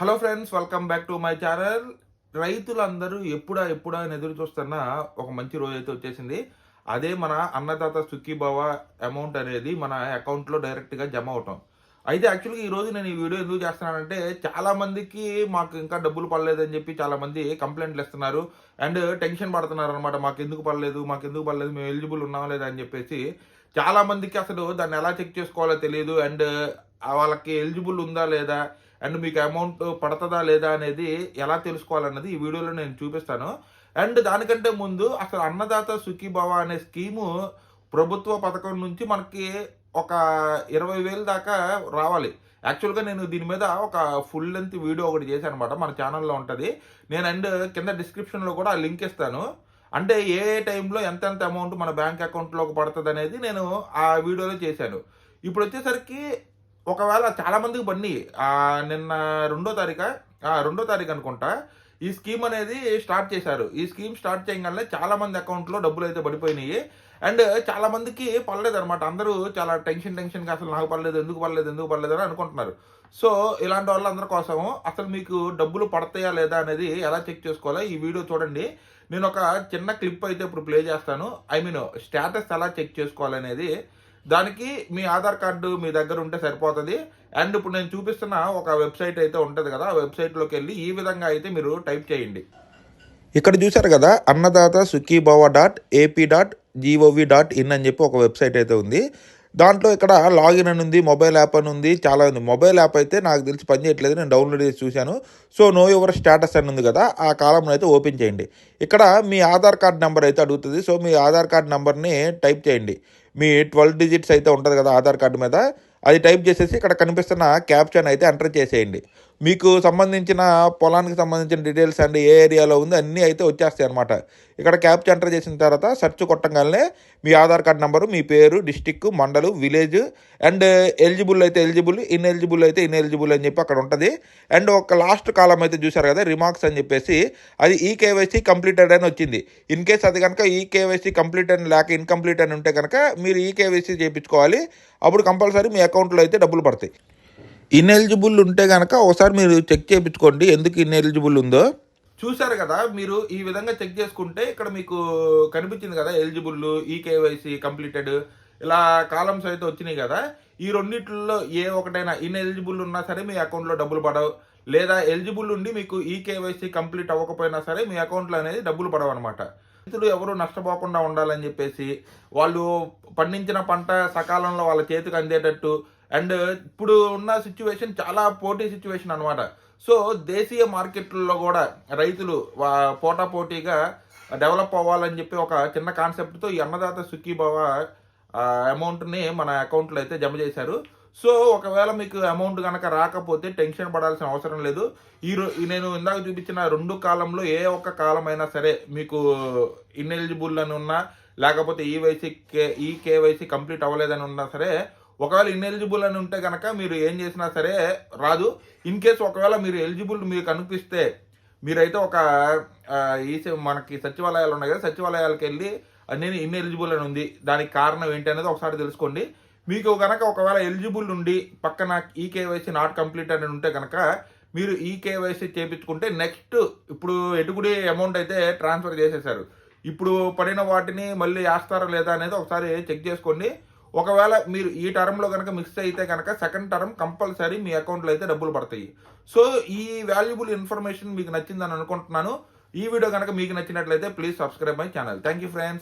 Hello friends welcome back to my channel. రైతులందరూ ఎప్పుడా ఎప్పుడా అని ఎదురు చూస్తున్న ఒక మంచి రోజు అయితే వచ్చేసింది. అదే మన అన్నదాత సుఖీభావ అమౌంట్ అనేది మన అకౌంట్లో డైరెక్ట్గా జమ అవటం. అయితే యాక్చువల్గా ఈ రోజు నేను ఈ వీడియో ఎందుకు చేస్తున్నానంటే చాలామందికి మాకు ఇంకా డబ్బులు పడలేదని చెప్పి చాలామంది కంప్లైంట్లు ఇస్తున్నారు. అండ్ టెన్షన్ పడుతున్నారు అనమాట మాకు ఎందుకు పడలేదు మాకు ఎందుకు పడలేదు మేము ఎలిజిబుల్ ఉన్నాం లేదా అని చెప్పేసి చాలామందికి అసలు దాన్ని ఎలా చెక్ చేసుకోవాలో తెలియదు. అండ్ వాళ్ళకి ఎలిజిబుల్ ఉందా లేదా అండ్ మీకు అమౌంట్ పడుతుందా లేదా అనేది ఎలా తెలుసుకోవాలన్నది ఈ వీడియోలో నేను చూపిస్తాను. అండ్ దానికంటే ముందు అసలు అన్నదాత సుఖీభవ అనే స్కీము ప్రభుత్వ పథకం నుంచి మనకి ఒక ఇరవై వేలు దాకా రావాలి. యాక్చువల్గా నేను దీని మీద ఒక ఫుల్ లెంత్ వీడియో ఒకటి చేశాను అనమాట మన ఛానల్లో ఉంటుంది. నేను అండ్ కింద డిస్క్రిప్షన్లో కూడా లింక్ ఇస్తాను. అంటే ఏ ఏ టైంలో ఎంతెంత అమౌంట్ మన బ్యాంక్ అకౌంట్లోకి పడుతుంది అనేది నేను ఆ వీడియోలో చేశాను. ఇప్పుడు వచ్చేసరికి ఒకవేళ చాలామందికి బండి నిన్న రెండో తారీఖు? రెండో తారీఖు అనుకుంటా ఈ స్కీమ్ అనేది స్టార్ట్ చేశారు. ఈ స్కీమ్ స్టార్ట్ చేయగానే చాలా మంది అకౌంట్లో డబ్బులు అయితే పడిపోయినాయి. అండ్ చాలామందికి పర్లేదు అనమాట అందరూ చాలా టెన్షన్ టెన్షన్గా అసలు నాకు పర్లేదు ఎందుకు పర్లేదు ఎందుకు పర్లేదు అని అనుకుంటున్నారు. సో ఇలాంటి వాళ్ళందరి కోసం అసలు మీకు డబ్బులు పడతాయా లేదా అనేది ఎలా చెక్ చేసుకోవాలో ఈ వీడియో చూడండి. నేను ఒక చిన్న క్లిప్ అయితే ఇప్పుడు ప్లే చేస్తాను. ఐ మీన్ స్టేటస్ ఎలా చెక్ చేసుకోవాలనేది దానికి మీ ఆధార్ కార్డు మీ దగ్గర ఉంటే సరిపోతుంది. అండ్ ఇప్పుడు నేను చూపిస్తున్న ఒక వెబ్సైట్ అయితే ఉంటుంది కదా ఆ వెబ్సైట్లోకి వెళ్ళి ఈ విధంగా అయితే మీరు టైప్ చేయండి. ఇక్కడ చూసారు కదా Annadata Sukhibhava dot AP dot gov dot in అని చెప్పి ఒక వెబ్సైట్ అయితే ఉంది. దాంట్లో ఇక్కడ లాగిన్ అని ఉంది మొబైల్ యాప్ అని ఉంది చాలా ఉంది. మొబైల్ యాప్ అయితే నాకు తెలిసి పనిచేయట్లేదు నేను డౌన్లోడ్ చేసి చూశాను. సో నో యువర్ స్టేటస్ అని ఉంది కదా ఆ కాలంలో అయితే ఓపెన్ చేయండి. ఇక్కడ మీ ఆధార్ కార్డ్ నెంబర్ అయితే అడుగుతుంది. సో మీ ఆధార్ కార్డ్ నెంబర్ని టైప్ చేయండి. మీ ట్వెల్వ్ డిజిట్స్ అయితే ఉంటుంది కదా ఆధార్ కార్డు మీద. అది టైప్ చేసేసి ఇక్కడ కనిపిస్తున్న క్యాప్షన్ అయితే ఎంటర్ చేసేయండి. మీకు సంబంధించిన పొలానికి సంబంధించిన డీటెయిల్స్ అండ్ ఏ ఏరియాలో ఉంది అన్నీ అయితే వచ్చేస్తాయి అనమాట ఇక్కడ క్యాప్చర్ ఎంటర్ చేసిన తర్వాత సెర్చ్ కొట్టగానే మీ ఆధార్ కార్డ్ నెంబరు మీ పేరు district mandal village and eligible అయితే ఎలిజిబుల్ ఇన్ ఎలిజిబుల్ అయితే ఇన్ ఎలిజిబుల్ అని చెప్పి అక్కడ ఉంటుంది. అండ్ ఒక లాస్ట్ కాలం అయితే చూసారు కదా రిమార్క్స్ అని చెప్పేసి అది ఈ కేవైసీ కంప్లీటెడ్ అని వచ్చింది. ఇన్ కేస్ అది కనుక ఈ కేవైసీ కంప్లీట్ అని లేక ఇన్కంప్లీట్ అని ఉంటే కనుక మీరు ఈ కేవైసీ చేయించుకోవాలి. అప్పుడు కంపల్సరీ మీ అకౌంట్లో అయితే డబ్బులు పడతాయి. ఇన్ఎలిజిబుల్ ఉంటే కనుక ఒకసారి మీరు చెక్ చేయించుకోండి. ఎందుకు ఇన్ఎలిజిబుల్ ఉందో? చూశారు కదా మీరు ఈ విధంగా చెక్ చేసుకుంటే ఇక్కడ మీకు కనిపించింది కదా ఎలిజిబుల్ ఈ కేవైసీ కంప్లీటెడ్ ఇలా కాలమ్స్ అయితే వచ్చినాయి కదా. ఈ రెండిట్లో ఏ ఒకటైనా ఇన్ ఎలిజిబుల్ ఉన్నా సరే మీ అకౌంట్లో డబ్బులు పడవు. లేదా ఎలిజిబుల్ ఉండి మీకు ఈ కేవైసీ కంప్లీట్ అవ్వకపోయినా సరే మీ అకౌంట్లో అనేది డబ్బులు పడవు అనమాట రైతులు ఎవరు నష్టపోకుండా ఉండాలని చెప్పేసి వాళ్ళు పండించిన పంట సకాలంలో వాళ్ళ చేతికి అందేటట్టు అండ్ ఇప్పుడు ఉన్న సిచ్యువేషన్ చాలా పోటీ సిచ్యువేషన్ అనమాట సో దేశీయ మార్కెట్లలో కూడా రైతులు వా- పోటాపోటీగా డెవలప్ అవ్వాలని చెప్పి ఒక చిన్న కాన్సెప్ట్తో ఈ అన్నదాత సుఖీభవ అమౌంట్ని మన అకౌంట్లో అయితే జమ చేశారు. సో ఒకవేళ మీకు అమౌంట్ కనుక రాకపోతే టెన్షన్ పడాల్సిన అవసరం లేదు. ఈ నేను ఇందాక చూపించిన రెండు కాలంలో ఏ ఒక్క కాలం అయినా సరే మీకు ఇన్ఎలిజిబుల్ అని ఉన్నా లేకపోతే ఈ కే ఈ కేవైసీ కంప్లీట్ అవ్వలేదని ఉన్నా సరే ఒకవేళ ఇన్ఎలిజిబుల్ అని ఉంటే కనుక మీరు ఏం చేసినా సరే రాదు. ఇన్ కేసు ఒకవేళ మీరు ఎలిజిబుల్ మీకు అనిపిస్తే మీరైతే ఒక ఈ మనకి సచివాలయాలు ఉన్నాయి కదా సచివాలయాలకు వెళ్ళి నేను ఇన్ఎలిజిబుల్ అని ఉంది. దానికి కారణం ఏంటి అనేది ఒకసారి తెలుసుకోండి. మీకు కనుక ఒకవేళ ఎలిజిబుల్ ఉండి పక్కన ఈ కేవైసీ నాట్ కంప్లీట్ అని ఉంటే కనుక మీరు ఈ కేవైసీ చేపించుకుంటే నెక్స్ట్ ఇప్పుడు ఎటుకుడి అమౌంట్ అయితే ట్రాన్స్ఫర్ చేసేసారు ఇప్పుడు పడిన వాటిని మళ్ళీ వేస్తారా లేదా అనేది ఒకసారి చెక్ చేసుకోండి. ఒకవేళ మీరు ఈ టర్మ్లో కనుక మిక్స్ అయితే కనుక సెకండ్ టర్మ్ కంపల్సరీ మీ అకౌంట్లో అయితే డబ్బులు పడతాయి. సో ఈ వాల్యుబుల్ ఇన్ఫర్మేషన్ మీకు నచ్చిందని అనుకుంటున్నాను. ఈ వీడియో కనుక మీకు నచ్చినట్లయితే please subscribe my channel. Thank you friends.